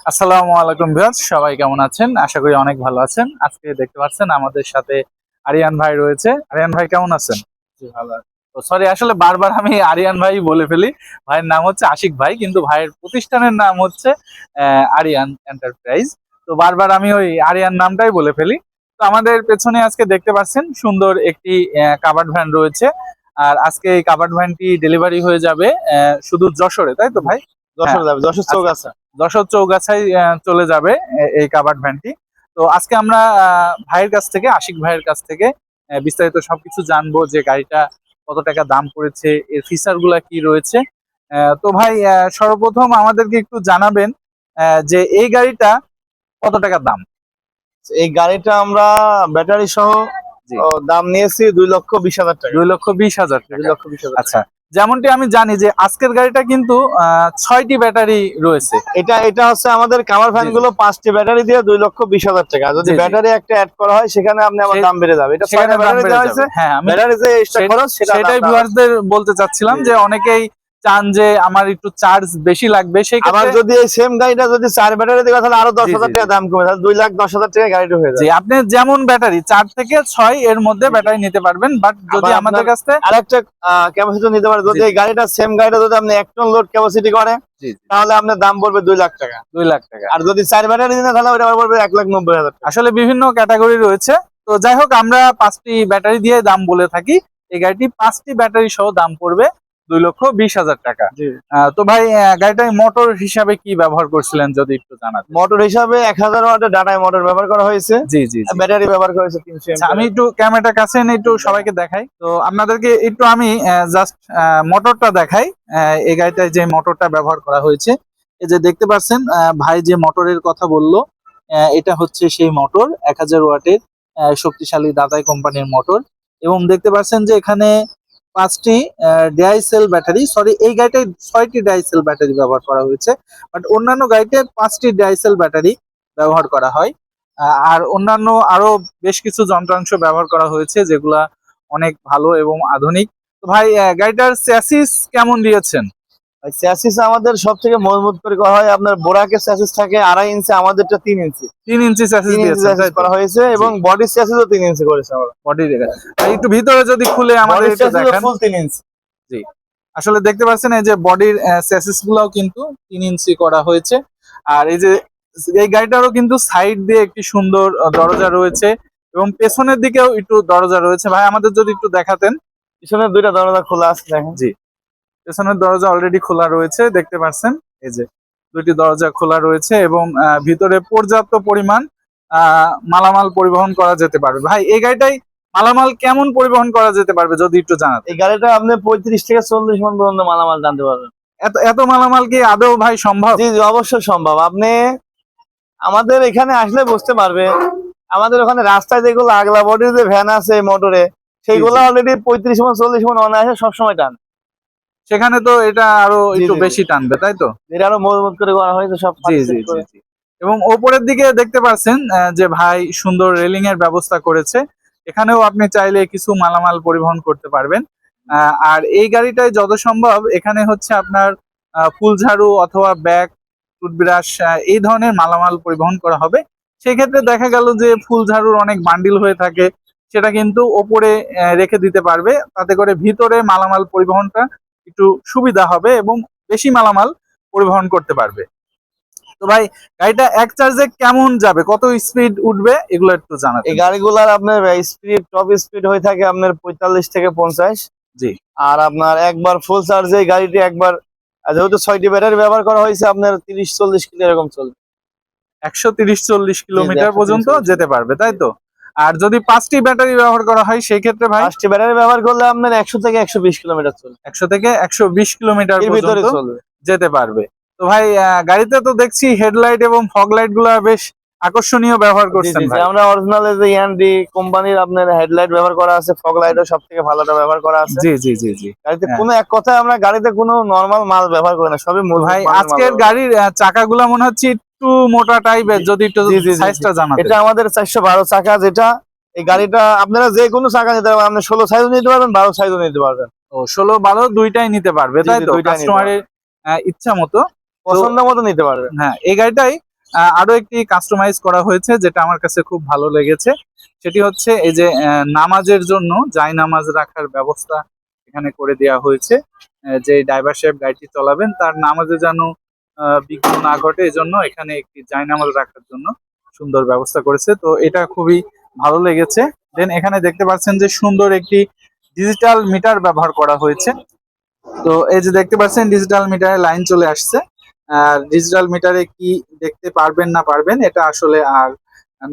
আসসালামু আলাইকুম ভিউয়ার্স সবাই কেমন আছেন? আশা করি অনেক ভালো আছেন। আজকে দেখতে পাচ্ছেন আমাদের সাথে আরিয়ান ভাই রয়েছে। আরিয়ান ভাই কেমন আছেন? ভালো তো সরি আসলে বারবার আমি আরিয়ান ভাই বলে ফেলি। ভাইয়ের নাম হচ্ছে আশিক ভাই কিন্তু ভাইয়ের প্রতিষ্ঠানের নাম হচ্ছে আরিয়ান এন্টারপ্রাইজ তো বারবার আমি ওই আরিয়ান নামটাই বলে ফেলি। তো আমাদের পেছনে আজকে দেখতে পাচ্ছেন সুন্দর একটি কাবার্ড ভ্যান রয়েছে। আর আজকে এই কাবার্ড ভ্যানটি ডেলিভারি হয়ে যাবে আহ, শুধু যশোরে তাই তো ভাই? যশোর যাবে যশোর চৌক আছে যশোর চৌগাছায় চলে যাবে এই কাবার্ড ভ্যানটি তো আজকে আমরা ভাইয়ের কাছ থেকে আশিক ভাইয়ের কাছ থেকে বিস্তারিত সবকিছু জানব যে গাড়িটা কত টাকা দাম পড়েছে এর ফিচারগুলা কি রয়েছে। তো ভাই সর্বপ্রথম আমাদেরকে একটু জানাবেন আহ, যে এই গাড়িটা কত টাকা দাম? এই গাড়িটা আমরা ব্যাটারি সহ দাম নিয়েছি দুই লক্ষ বিশ হাজার টাকা। দুই লক্ষ বিশ হাজার টাকা। দুই লক্ষ বিশ হাজার টাকা। আচ্ছা যেমনটি আমি জানি যে আজকের গাড়িটা কিন্তু ছয়টি ব্যাটারি রয়েছে। এটা এটা হচ্ছে আমাদের কামার ফ্যানগুলো পাঁচটি ব্যাটারি দিয়ে দুই লক্ষ বিশ হাজার টাকা। যদি। ব্যাটারি একটা অ্যাড করা হয় সেখানে আপনি আমার দাম বেড়ে যাবে। এটা ব্যাটারি হ্যাঁ ব্যাটারি যে খরচ সেটাই ভিউয়ারদের বলতে চাচ্ছিলাম যে অনেকেই চান যে আমার একটু চার্জ বেশি লাগবে সেই যদি এই সেম গাড়িটা যদি চার ব্যাটারি দেওয়া তাহলে আরও দশ হাজার টাকা দাম কমে তাহলে দুই লাখ দশ হাজার টাকা গাড়িটা হয়ে যায় আপনি যেমন ব্যাটারি চার থেকে ছয় এর মধ্যে ব্যাটারি নিতে পারবেন বাট যদি আমাদের কাছে আর একটা ক্যাপাসিটি নিতে পারে যদি এই গাড়িটা সেম গাড়িটা যদি আপনি এক টন লোড ক্যাপাসিটি করে তাহলে আপনার দাম পড়বে দুই লাখ টাকা। দুই লাখ টাকা। আর যদি চার ব্যাটারি নিতে তাহলে ওটা পড়বে এক লাখ নব্বই হাজার আসলে বিভিন্ন ক্যাটাগরি রয়েছে। তো যাই হোক আমরা পাঁচটি ব্যাটারি দিয়ে দাম বলে থাকি। এই গাড়িটি পাঁচটি ব্যাটারি সহ দাম পড়বে। দুই লক্ষ বিশ হাজার টাকা। তো ভাই গাড়িটা মোটর হিসাবে কি ব্যবহার করছিলেন যদি একটু জানাতেন? মোটর হিসাবে এক হাজার ওয়াটের ডাটায় মোটর ব্যবহার করা হয়েছে। জি জি। ব্যাটারি ব্যবহার করা হয়েছে তিনশো আচ্ছা, আমি একটু ক্যামেরাটা কাছে একটু সবাইকে দেখাই। তো আপনাদেরকে একটু আমি জাস্ট মোটরটা দেখাই। এই গাড়িটায় যে মোটরটা ব্যবহার করা হয়েছে। এই যে দেখতে পাচ্ছেন ভাই যে মোটরের কথা বলল এটা হচ্ছে সেই মোটর এক হাজার ওয়াটের শক্তিশালী দাতাই কোম্পানির মোটর এবং দেখতে পাচ্ছেন যে এখানে পাঁচটি ডাইসেল ব্যাটারি সরি এই গাড়িটায় ছয়টি ডাইসেল ব্যাটারি ব্যবহার করা হয়েছে বাট অন্যান্য গাড়িতে পাঁচটি ডাইসেল ব্যাটারি ব্যবহার করা হয়। আর অন্যান্য আরও বেশ কিছু যন্ত্রাংশ ব্যবহার করা হয়েছে, যেগুলা অনেক ভালো এবং আধুনিক। ভাই গাড়িটার চ্যাসিস কেমন দিয়েছেন? স্যাসিস আমাদের সব থেকে মজবুত করে করা হয় আপনার বোরাকের স্যাসিস থাকে আড়াই ইঞ্চি আমাদেরটা তিন ইঞ্চি তিন ইঞ্চি স্যাসিস করা হয়েছে এবং বডি স্যাসিসও তিন ইঞ্চি করেছে আমরা। বডি একটু ভিতরে যদি খুলে আমাদের দেখেন। ফুল তিন ইঞ্চি আসলে দেখতে পাচ্ছেন এই যে বডির চ্যাসিস গুলাও কিন্তু তিন ইঞ্চি করা হয়েছে। আর এই যে এই গাড়িটারও কিন্তু সাইড দিয়ে একটি সুন্দর দরজা রয়েছে এবং পেছনের দিকেও একটু দরজা রয়েছে। ভাই আমাদের যদি একটু দেখাতেন। পিছনে দুইটা দরজা খোলা আছে দেখেন। পেছনের দরজা অলরেডি খোলা রয়েছে দেখতে পাচ্ছেন? এই যে দুইটি দরজা খোলা রয়েছে এবং ভিতরে পর্যাপ্ত পরিমাণ আহ, মালামাল পরিবহন করা যেতে পারবে। ভাই এই গাড়িটাই মালামাল কেমন পরিবহন করা যেতে পারবে যদি একটু জানাতে এই গাড়িটা আপনি পঁয়ত্রিশ থেকে চল্লিশ মন পর্যন্ত মালামাল টানতে পারবেন। এত এত মালামাল কি আদৌ ভাই সম্ভব? জি জি অবশ্যই সম্ভব। আপনি আমাদের এখানে আসলে বুঝতে পারবে আমাদের ওখানে রাস্তায় যেগুলো আগলা বডির যে ভ্যান আছে মোটরে সেইগুলো অলরেডি পঁয়ত্রিশ মন চল্লিশ মন অনায়াসে সবসময় টান। সেখানে তো এটা আরও একটু বেশি টানবে তাই তো? এটা আরও মজবুত করে করা হয়েছে সব জি জি। এবং ওপরের দিকে দেখতে পাচ্ছেন যে ভাই সুন্দর রেলিং এর ব্যবস্থা করেছে। এখানেও আপনি চাইলে কিছু মালামাল পরিবহন করতে পারবেন। আর এই গাড়িটায় যত সম্ভব এখানে হচ্ছে আপনার ফুলঝাড়ু অথবা ব্যাগ টুথব্রাশ এই ধরনের মালামাল পরিবহন করা হবে। সেক্ষেত্রে দেখা গেল যে ফুলঝাড়ুর অনেক বান্ডিল হয়ে থাকে সেটা কিন্তু ওপরে রেখে দিতে পারবে। তাতে করে ভিতরে মালামাল পরিবহনটা একটু সুবিধা হবে এবং বেশি মালামাল পরিবহন করতে পারবে। তো ভাই গাড়িটা এক চার্জে কেমন যাবে? কত স্পিড উঠবে? এগুলো একটু জানাতে এই গাড়িগুলার আপনার স্পিড টপ স্পিড হয়ে থাকে আপনার পঁয়তাল্লিশ থেকে পঞ্চাশ। জি। আর আপনার একবার ফুল চার্জে গাড়িটি একবার যেহেতু ছয়টি ব্যাটারি ব্যবহার করা হয়েছে আপনার তিরিশ চল্লিশ কিলো এরকম চলবে। একশো তিরিশ চল্লিশ কিলোমিটার পর্যন্ত যেতে পারবে তাই তো? আর যদি পাঁচটি ব্যাটারি ব্যবহার করা হয় সেই ক্ষেত্রে ভাই? পাঁচটি ব্যাটারি ব্যবহার করলে আপনার একশো থেকে একশো বিশ কিলোমিটার চলবে। একশো থেকে একশো বিশ কিলোমিটার ভিতরে চলবে। যেতে পারবে। তো ভাই গাড়িতে তো দেখছি হেডলাইট এবং ফগ লাইটগুলো বেশ আকর্ষণীয় ব্যবহার করছেন আমরা অরিজিনাল যে ইয়ান্ডি কোম্পানির আপনার হেডলাইট ব্যবহার করা আছে ফগ লাইটও সব থেকে ভালোটা ব্যবহার করা আছে। জি জি জি জি। গাড়িতে হ্যাঁ। কোনো এক কথায় আমরা গাড়িতে কোনো নর্মাল মাল ব্যবহার করি না সবই মজবুত ভাই আজকের। গাড়ির চাকাগুলো মনে হচ্ছে একটু মোটা টাইপের যদি একটু সাইজটা জানাতে। এটা আমাদের চারশো বারো চাকা যেটা এই গাড়িটা আপনারা যে কোনো চাকা নিতে পারবেন আপনি ষোলো সাইজও নিতে পারবেন বারো সাইজও নিতে পারবেন। ও ষোলো বারো দুইটাই নিতে পারবে তাই তো? কাস্টমারের ইচ্ছা মতো। পছন্দ মতো নিতে পারবে হ্যাঁ এই গাড়িটাই আরও একটি কাস্টমাইজ করা হয়েছে যেটা আমার কাছে খুব ভালো লেগেছে। সেটি হচ্ছে এই যে নামাজের জন্য জাই নামাজ রাখার ব্যবস্থা এখানে করে দেওয়া হয়েছে। যে ড্রাইভার সাহেব গাড়িটি চলাবেন তার নামাজে যেন বিঘ্ন না ঘটে, এজন্য এখানে একটি জাই নামাজ রাখার জন্য সুন্দর ব্যবস্থা করেছে। তো এটা খুবই ভালো লেগেছে। দেন এখানে দেখতে পাচ্ছেন যে সুন্দর একটি ডিজিটাল মিটার ব্যবহার করা হয়েছে। তো এই যে দেখতে পাচ্ছেন ডিজিটাল মিটারে লাইন চলে আসছে। আর ডিজিটাল মিটারে কি দেখতে পারবেন না পারবেন, এটা আসলে আর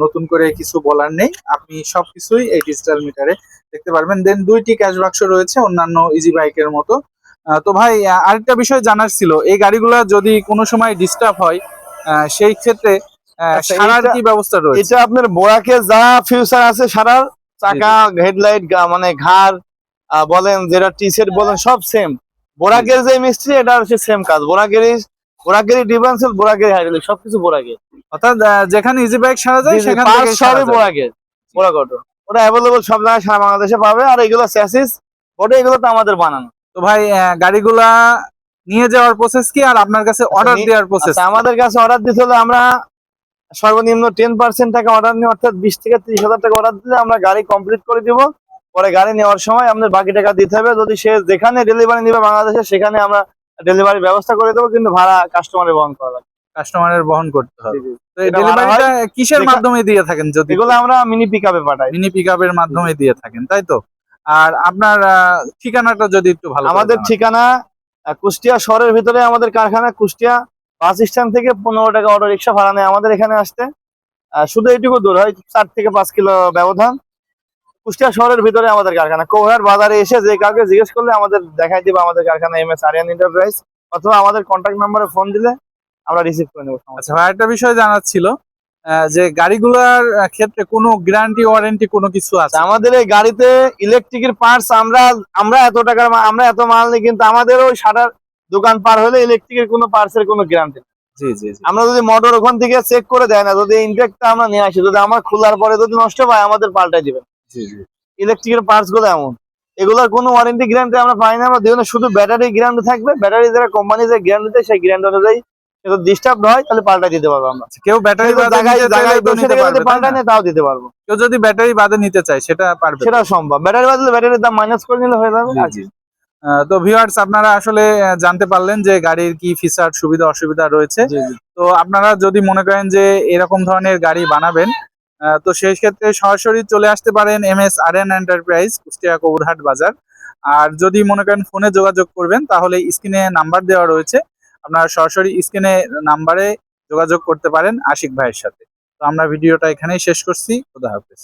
নতুন করে কিছু বলার নেই। আপনি সবকিছুই এই ডিজিটাল মিটারে দেখতে পারবেন। দেন দুইটি ক্যাশ বাক্স রয়েছে, অন্যান্য ইজি বাইকের মতো। তো ভাই আরেকটা বিষয় জানার ছিল এই গাড়িগুলা যদি কোনো সময় ডিস্টার্ব হয় সেই ক্ষেত্রে আচ্ছা, সারার কি ব্যবস্থা রয়েছে? এটা আপনার বোরাকে যা ফিউচার আছে সারার চাকা হেডলাইট মানে ঘাড় বলেন যেটা টি সেট বলেন সব সেম বোরাকের যে মিস্ত্রি এটা হচ্ছে সেম কাজ। বোরাকেরই বোরাকেরই ডিফারেন্সিয়াল বোরাকের হাইড্রোলিক সবকিছু বোরাকে। অর্থাৎ যেখানে ইজি বাইক সারা যায় সেখান পার্ট সবই বোরাকের বোরাক অটো ওটা অ্যাভেলেবল সব জায়গায় সারা বাংলাদেশে পাবে আর এগুলো স্যাসিস ওটা এগুলো তো আমাদের বানানো। তো ভাই গাড়িগুলা নিয়ে যাওয়ার প্রসেস কি? আর আপনার কাছে অর্ডার দেওয়ার প্রসেস আচ্ছা আমাদের কাছে অর্ডার দিতে হলে আমরা সর্বনিম্ন টেন পার্সেন্ট টাকা অর্ডার নিই অর্থাৎ বিশ থেকে ত্রিশ হাজার টাকা অর্ডার দিলে আমরা গাড়ি কমপ্লিট করে দিব। পরে গাড়ি নেওয়ার সময় আমাদের বাকি টাকা দিতে হবে। যদি সে যেখানে ডেলিভারি নিবে বাংলাদেশে সেখানে আমরা ডেলিভারি ব্যবস্থা করে দেবো কিন্তু ভাড়া কাস্টমারের বহন করা লাগবে। কাস্টমারের বহন করতে হবে। ডেলিভারিটা কিসের মাধ্যমে দিয়ে থাকেন যদি এগুলো আমরা মিনি পিক আপে পাঠাই। মিনি পিকআপের মাধ্যমে দিয়ে থাকেন তাই তো? আর আপনার ঠিকানাটা যদি একটু ভালো আমাদের ঠিকানা কুষ্টিয়া শহরের ভিতরে আমাদের কারখানা কুষ্টিয়া বাস স্ট্যান্ড থেকে পনেরো টাকা অটো রিক্সা ভাড়া নেয় আমাদের এখানে আসতে। শুধু এইটুকু দূর হয় চার থেকে পাঁচ কিলো ব্যবধান। কুষ্টিয়া শহরের ভিতরে আমাদের কারখানা। কোহার বাজারে এসে যে কাউকে জিজ্ঞেস করলে আমাদের দেখাই দিবে আমাদের কারখানা এম এস আরিয়ান এন্টারপ্রাইজ অথবা আমাদের কন্ট্যাক্ট নাম্বারে ফোন দিলে আমরা রিসিভ করে নেব আচ্ছা একটা বিষয় জানার ছিল। যে গাড়িগুলোর ক্ষেত্রে কোনো গ্যারান্টি ওয়ারেন্টি কোনো কিছু আছে? আমাদের এই গাড়িতে ইলেকট্রিকের পার্টস আমরা আমরা এত টাকার আমরা এত মাল নিই কিন্তু আমাদের ওই সাটার দোকান পার হলে ইলেকট্রিকের কোনো পার্টসের কোনো গ্যারান্টি জি জি আমরা যদি মোটর ওখান থেকে চেক করে দেয় না যদি ইনফেক্টটা আমরা নিয়ে আসি যদি আমার খোলার পরে যদি নষ্ট হয় আমাদের পাল্টাই দিবেন। জি জি। ইলেকট্রিকের পার্টসগুলো এমন। এগুলোর কোনো ওয়ারেন্টি গ্যারান্টি আমরা পাই না আমরা দিনে শুধু ব্যাটারি গ্যারান্টি থাকবে। ব্যাটারি যারা কোম্পানি যে গ্যারান্টি দেয় সেই গ্যারান্টি অনুযায়ী যদি ডিস্টার্ব হয় তাহলে পাল্টাই দিতে পারব আমরা। আচ্ছা, কেউ ব্যাটারি পাল্টাই তাও দিতে পারব। কেউ যদি ব্যাটারি বাদে নিতে চায় সেটা পারবে। সেটা সম্ভব। ব্যাটারি বাদলে ব্যাটারির দাম মাইনাস করে নিলে হয়ে যাবে। তো ভিউয়ার্স আপনারা আসলে জানতে পারলেন যে গাড়ির কি ফিচার সুবিধা অসুবিধা রয়েছে। তো আপনারা যদি মনে করেন যে এরকম ধরনের গাড়ি বানাবেন তো সেই ক্ষেত্রে সরাসরি চলে আসতে পারেন M S R N enterprise Kushtia Kaburhat বাজার। আর যদি মনে করেন ফোনে যোগাযোগ করবেন তাহলে স্ক্রিনে নাম্বার দেওয়া রয়েছে। আপনারা সরাসরি স্ক্রিনে নাম্বারে যোগাযোগ করতে পারেন আশিক ভাইয়ের সাথে। তো আমরা ভিডিওটা এখানেই শেষ করছি। খুদা হাফেজ।